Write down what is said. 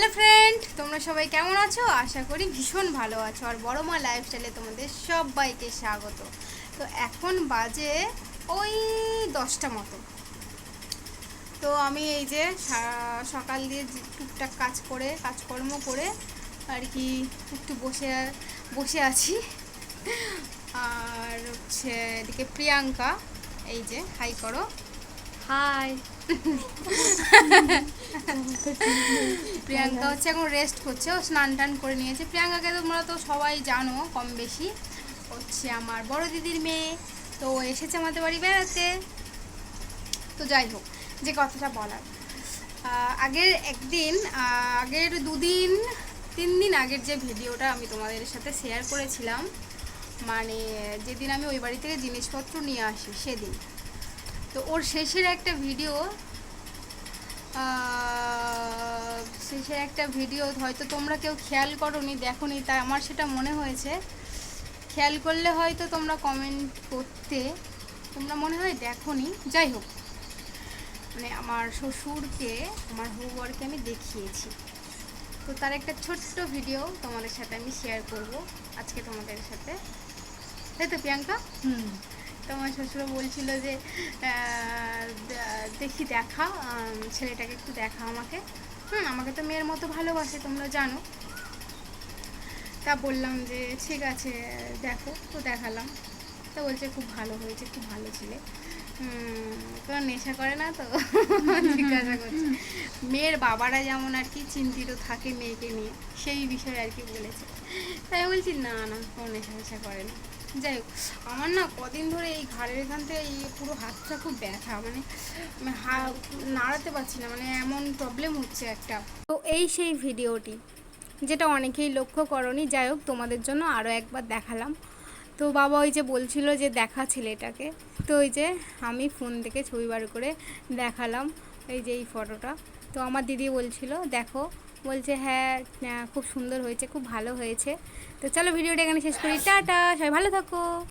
Hello friend তোমরা সবাই কেমন আছো? আশা করি ভীষণ ভালো আছো। আর বড় মা লাইফস্টাইলে তোমাদের সবাইকে স্বাগত। তো এখন বাজে ওই দশটা মতো। তো আমি এই যে সকাল দিয়ে টুকটাক কাজ করে, কাজকর্ম করে আর কি একটু বসে বসে আছি। আর হচ্ছে এদিকে প্রিয়াঙ্কা, এই যে, হাই করো। হাই প্রিয়াঙ্কা হচ্ছে এখন রেস্ট করছে। ও স্নান টান করে নিয়েছে। প্রিয়াঙ্কাকে তোমরা তো সবাই জানো কম বেশি হচ্ছে আমার বড় দিদির মেয়ে। তো এসেছে আমাদের বাড়ি বেড়াতে। তো যাই হোক, যে কথাটা বলার। আগের একদিন আগের দুদিন, তিন দিন আগের যে ভিডিওটা আমি তোমাদের সাথে শেয়ার করেছিলাম মানে যেদিন আমি ওই বাড়ি থেকে জিনিসপত্র নিয়ে আসি, সেদিন। তো ওর শেষের একটা ভিডিও শেষের একটা ভিডিও হয়তো তোমরা কেউ খেয়াল করোনি, দেখোনি, তাই আমার সেটা মনে হয়েছে। খেয়াল করলে হয়তো তোমরা কমেন্ট করতে, তোমরা মনে হয় দেখোনি। যাই হোক মানে আমার শ্বশুরকে, আমার হবুয়ারকে আমি দেখিয়েছি। তো তার একটা ছোট্ট ভিডিও তোমাদের সাথে আমি শেয়ার করব। আজকে তোমাদের সাথে। তাই তো, প্রিয়াঙ্কা? হুম। তো আমার শ্বশুর বলছিল যে দেখি দেখা ছেলেটাকে একটু দেখা আমাকে। হুম, আমাকে তো মেয়ের মতো ভালোবাসে, তোমরা জানো। তা বললাম যে, ঠিক আছে, দেখো, তো দেখালাম। তো বলছে, খুব ভালো হয়েছে, খুব ভালো ছেলে। কোনো নেশা করে না তো। জিজ্ঞাসা করছে। মেয়ের বাবারা যেমন আর কি চিন্তিত থাকে মেয়েকে নিয়ে, সেই বিষয়ে আর কি বলেছে। তাই বলছি, না না, কোনো নেশা নেশা করে না। যাই হোক, আমার না কদিন ধরে এই ঘাড়ের এখান থেকে এই পুরো হাতটা খুব ব্যথা মানে হা, নাড়াতে পারছি না মানে এমন প্রবলেম হচ্ছে একটা। তো এই সেই ভিডিওটি, যেটা অনেকেই লক্ষ্য করনি, যাই হোক, তোমাদের জন্য আরও একবার দেখালাম। তো বাবা ওই যে বলছিল যে দেখা ছেলেটাকে, তো ওই যে আমি ফোন থেকে ছবি বার করে দেখালাম। এই যে এই ফটোটা। তো আমার দিদি বলছিল, দেখো। বলছে হ্যাঁ খুব সুন্দর হয়েছে, খুব ভালো হয়েছে। তো চলো ভিডিওটা এখানে শেষ করি। টাটা, সবাই ভালো থাকো।